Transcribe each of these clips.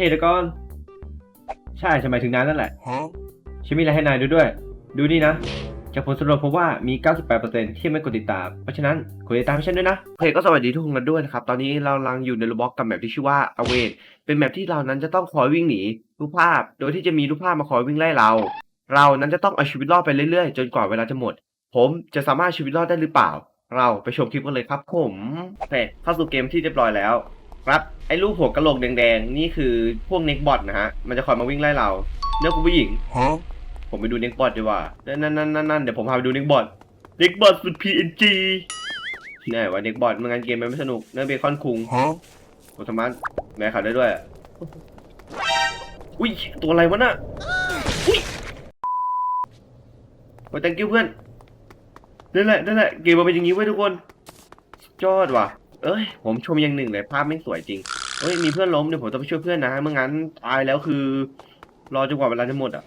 ฮ้ยเดี๋ยวก่อนใช่ฉันหมายถึงนายนั่นแหละ Huh? ฉันมีอะไรให้นายดูด้วย ดูนี่นะจากผลสำรวจพบว่ามี 98%ที่ไม่กดติดตาม เพราะฉะนั้นกดติดตามให้ฉันด้วยนะโอเคก็สวัสดีทุกคนกันด้วยนะครับ ตอนนี้เรากำลังอยู่ในโรบล็อกกับแมปที่ชื่อว่า a w a y เป็นแมปที่เรานั้นจะต้องคอยวิ่งหนีรูปภาพ โดยที่จะมีรูปภาพมาคอยวิ่งไล่เรา เรานั้นจะต้องเอาชีวิตรอดไปเรื่อยๆ จนกว่าเวลาจะหมด ผมจะสามารถเอาชีวิตรอดได้หรือเปล่า เราไปชมคลิปกันเลยครับ ผมโอเคเข้าสู่เกมที่เรียบร้อยแล้ว ครับไอ้รูปหัวกะโหลกแดงๆ นี่คือพวกเน็กบอทนะฮะ มันจะคอยมาวิ่งไล่เราเนื้อคุณผู้หญิง Huh? ผมไปดูเน็กบอทดีกว่า นั่นนั่นนั่นนั่นเดี๋ยวผมพาไปดูเน็กบอท เน็กบอทสุด PNG แน่ว่าเน็กบอทมันงานเกมมันไม่สนุก เนื้อเบคอนคุง Huh? ผมสามารถแบกขาได้ด้วย อุ้ย ตัวอะไรวะน่ะ อุ้ยโอ้ย thank you เพื่อนนั่นแหละนั่นแหละ เกมมันเป็นอย่างนี้เว้ยทุกคนสุดยอดว่ะ เอ้ย ผมชมอย่างหนึ่งเลยภาพไม่งสวยจริงเฮ้ย มีเพื่อนล้มเดี๋ยวผมจะไปช่วยเพื่อนนะไม่งั้นตายแล้วคือ รอจนกว่าเวลาจะหมดอะ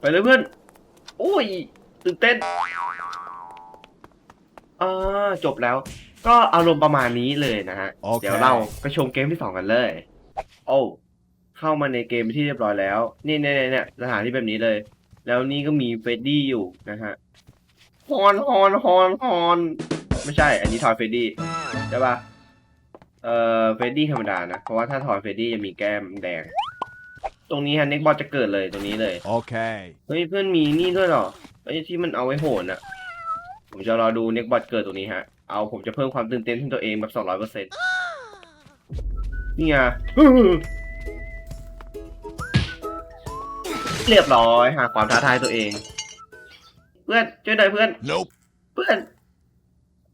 ไปเลยเพื่อน โอ้ย ตื่นเต้น อ่า จบแล้ว ก็อารมณ์ประมาณนี้เลยนะฮะโอเคเดี๋ยวเราไปชมเกมที่สองกันเลย โอ้เข้ามาในเกมที่เรียบร้อยแล้ว นี่เนี่ยเนี่ยเนี่ยสถานที่แบบนี้เลย แล้วนี่ก็มีเฟรดดี้อยู่นะฮะ ฮอนฮอนฮอนฮอนไม่ใช่ อันนี้ทอยเฟรดดี้ใช่ปะเอ่อเฟรดดี้ธรรมดานะ เพราะว่าถ้าทอยเฟรดดี้จะมีแก้มแดง ตรงนี้ฮะเน็กบอลจะเกิดเลยตรงนี้เลย Okay. เฮ้ยเพื่อนมีนี่ด้วยเหรอไอ้ที่มันเอาไว้โหนอะผมจะรอดูเน็กบอทเกิดตรงนี้ฮะ เอาผมจะเพิ่มความตื่นเต้นให้ตัวเองแบบสองร้อยเปอร์เซ็นต์นี่ไงเรียบร้อยหาความท้าทายตัวเอง เพื่อนช่วยหน่อยเพื่อน Nope. เพื่อน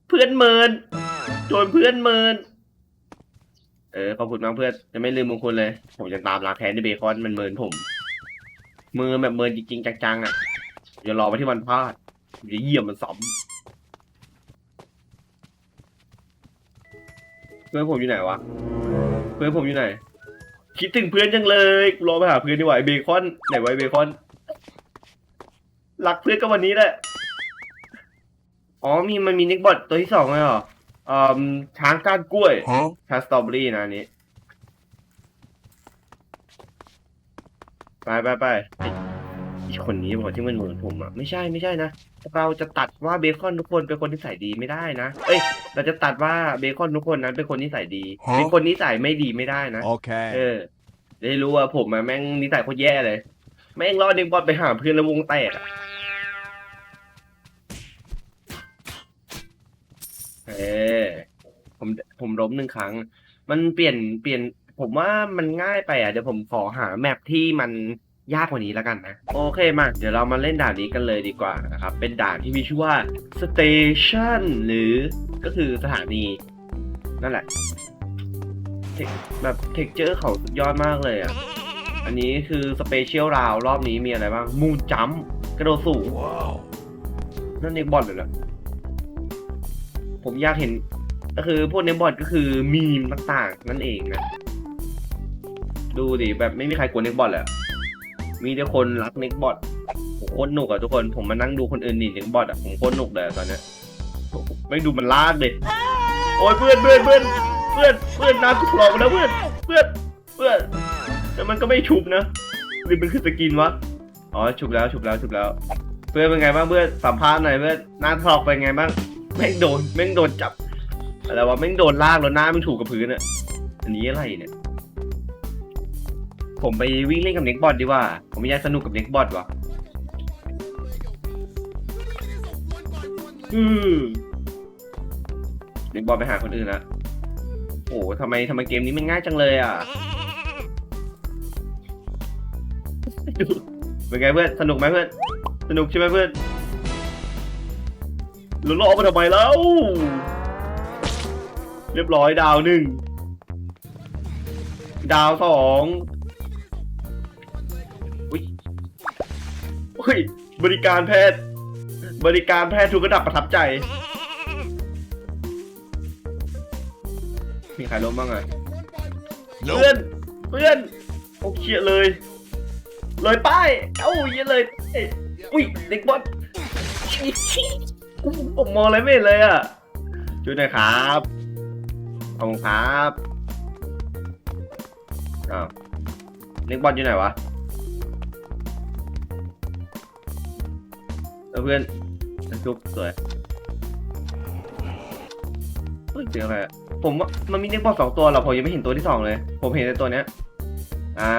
เพื่อนเมินโดนเพื่อนเมิน เออขอบคุณมากเพื่อนจะไม่ลืมมงคลเลย ผมจะตามล้างแค้นด้วยเบคอนมันเมินผม มือแบบเมินจริงๆจังๆอะอย่ารอไปที่มันพลาดผมจะเยี่ยมมันซ้ำเพื่อนผมอยู่ไหนวะ เพื่อนผมอยู่ไหน คิดถึงเพื่อนจังเลยกูรอไปหาเพื่อนดีกว่าไอ้เบคอนไหนไวะไอ้เบคอน รักเพื่อนก็วันนี้แหละ อ๋อมีมันมีนิกบอทตัวที่สองเลยเหรออ่าช้างก้านกล้วย Huh? ช้างสตรอเบอรี่นะอันนี้ ไปไปไปไอ้ไอ้คนนี้บอกที่มันเหมือนผมอะ ไม่ใช่ไม่ใช่นะ เราจะตัดว่าเบคอนทุกคนเป็นคนที่ใส่ดีไม่ได้นะ เอ้ย เราจะตัดว่าเบคอนทุกคนนั้นเป็นคนที่ใส่ดีฮะ เป็นคนที่ใส่ไม่ดีไม่ได้นะ เอ Okay. อได้รู้ว่าผมอะแม่งนิสัยโคตรแย่เลย แม่งรอเด็กบอลไปหาเพื่อนแล้ววงแตกอะ เออผมผมล้มหนึ่งครั้ง มันเปลี่ยนเปลี่ยน ผมว่ามันง่ายไปอะเดี๋ยวผมขอหาแมปที่มันยากกว่านี้แล้วกันนะ โอเคมาเดี๋ยวเรามาเล่นด่านนี้กันเลยดีกว่านะครับ เป็นด่านที่มีชื่อว่า Station หรือก็คือสถานี นั่นแหละเทคแบบเท็กเจอร์เขาสุดยอดมากเลยอะ อันนี้คือสเปเชียลราวรอบนี้มีอะไรบ้าง มูนจัมป์กระโดดสูง Wow. นั่นเน็กบอลเลยเหรอ ผมอยากเห็น ก็คือพวกเน็กบอลก็คือมีมต่างๆ นั่นเองนะ ดูดิแบบไม่มีใครกลัวเน็กบอลเลยมีแต่คนรักเน็กบอลผมโคตรหนุกอะทุกคนผมมานั่งดูคนอื่นหนีเน็กบอลอะผมโคตรหนุกเลยตอนเนี้ยไม่ดูมันลากเลยโอ้ยเพื่อนเพื่อนเพื่อนเพื่อนเพื่อนน้ำกูหลอกแล้วเพื่อนเพื่อนเพื่อนแต่มันก็ไม่ชุบนะหรือมันคือสกินวะอ๋อชุบแล้วชุบแล้วชุบแล้ว เพื่อนเป็นไงบ้างเพื่อนสัมภาษณ์หน่อยเพื่อนหน้าทอกเป็นไงบ้าง แม่งโดนแม่งโดนจับอะไรวะแม่งโดนลากแล้วหน้าแม่งถูกกับพื้นอะอันนี้อะไรเนี่ย ผมไปวิ่งเล่นกับเน็กบอทดีกว่า ผมอยากสนุกกับเน็กบอทว่ะอืมเน็กบอทไปหาคนอื่นละโอ้ทำไมทำไมเกมนี้มันง่ายจังเลยอะเป็นไงเพื่อน สนุกไหมเพื่อน สนุกใช่ไหมเพื่อน เราล่อมาทำไมแล้ว เรียบร้อยดาวหนึ่ง ดาวสองอุ้ยอุ้ย บริการแพทย์ บริการแพทย์ทุกระดับประทับใจ มีใครล้มบ้างอะเพื่อน เพื่อน โอเคเลย เลยป้าย เอ้าเหี้ยเลยเอ้ยอุ้ย เด็กบอล ผมมองอะไรไม่เห็นเลยอะช่วยหน่อยครับขอบคุณครับอ้าวเน็กบอลอยู่ไหนวะเออเพื่อนฉันจุ๊บสวยเฮ้ยเสียงอะไรอะผมว่ามันมีเน็กบอลสองตัวเหรอผมยังไม่เห็นตัวที่สองเลย ผมเห็นแต่ตัวเนี้ย อ่า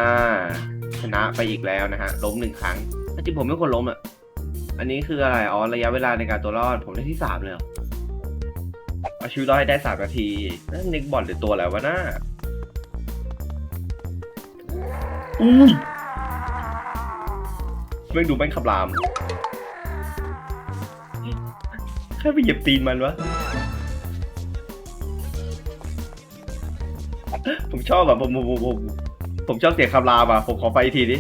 ชนะไปอีกแล้วนะฮะ ล้มหนึ่งครั้งจริงผมไม่ควรล้มอะ อันนี้คืออะไร อ๋อ ระยะเวลาในการตัวรอด ผมได้ที่สามเลยเหรอเอาชีวิตรอดให้ได้สามนาทีนั่นเน็กบอลหรือตัวอะไรวะน่าอุ้ยแม่งดูแม่งขับราม แค่ไปเหยียบตีนมันวะ ผมชอบแบบผมผมผมผมผมชอบเสียงคำรามอะ ผมขอไปอีกทีดิ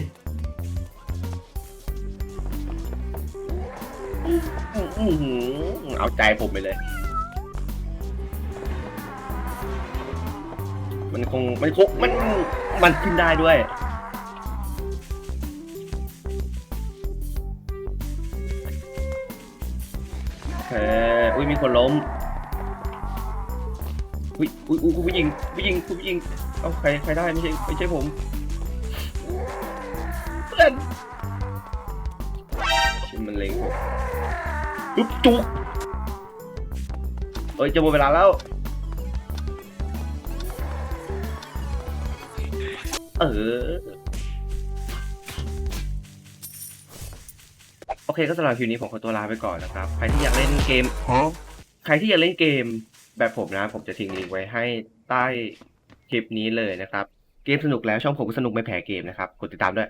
อื้อหือเอาใจผมไปเลย มันคงมันคงมันมันขึ้นได้ด้วย โอเค อุ้ยมีคนล้ม อุ้ยอุ้ยอุ้ยผู้หญิงผู้หญิงผู้หญิงเอาใครใครได้ไม่ใช่ไม่ใช่ผมเพื่อนชิมันเล็งผม ปุ๊บจุกเอ้ยจะหมดเวลาแล้ว เออ โอเคก็สำหรับคลิปนี้ผมขอตัวลาไปก่อนนะครับ ใครที่อยากเล่นเกม ใครที่อยากเล่นเกมแบบผมนะ ผมจะทิ้งลิงก์ไว้ให้ใต้คลิปนี้เลยนะครับ เกมสนุกแล้วช่องผมก็สนุกไม่แพ้เกมนะครับ กดติดตามด้วย